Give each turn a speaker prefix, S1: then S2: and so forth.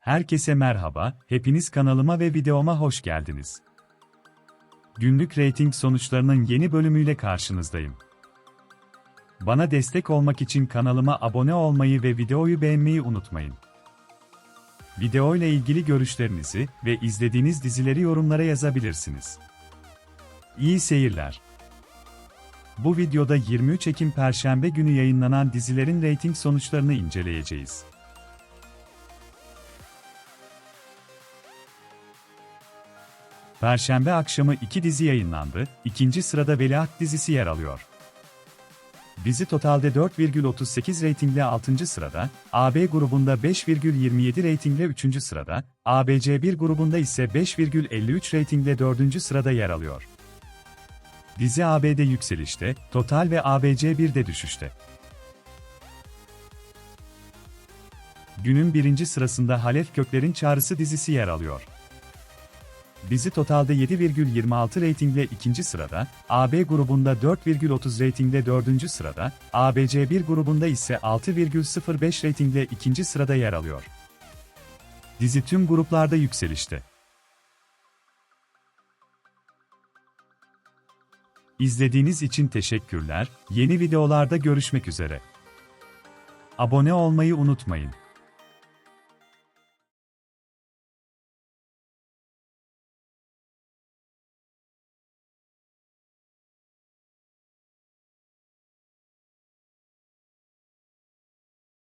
S1: Herkese merhaba, hepiniz kanalıma ve videoma hoş geldiniz. Günlük reyting sonuçlarının yeni bölümüyle karşınızdayım. Bana destek olmak için kanalıma abone olmayı ve videoyu beğenmeyi unutmayın. Video ile ilgili görüşlerinizi ve izlediğiniz dizileri yorumlara yazabilirsiniz. İyi seyirler. Bu videoda 23 Ekim Perşembe günü yayınlanan dizilerin reyting sonuçlarını inceleyeceğiz. Perşembe akşamı iki dizi yayınlandı, ikinci sırada Veliaht dizisi yer alıyor. Dizi totalde 4,38 reytingle 6. sırada, AB grubunda 5,27 reytingle 3. sırada, ABC1 grubunda ise 5,53 reytingle 4. sırada yer alıyor. Dizi AB'de yükselişte, Total ve ABC1'de düşüşte. Günün birinci sırasında Halef Kökler'in Çağrısı dizisi yer alıyor. Dizi totalde 7,26 reytingle ikinci sırada, AB grubunda 4,30 reytingle dördüncü sırada, ABC1 grubunda ise 6,05 reytingle ikinci sırada yer alıyor. Dizi tüm gruplarda yükselişte. İzlediğiniz için teşekkürler, yeni videolarda görüşmek üzere. Abone olmayı unutmayın.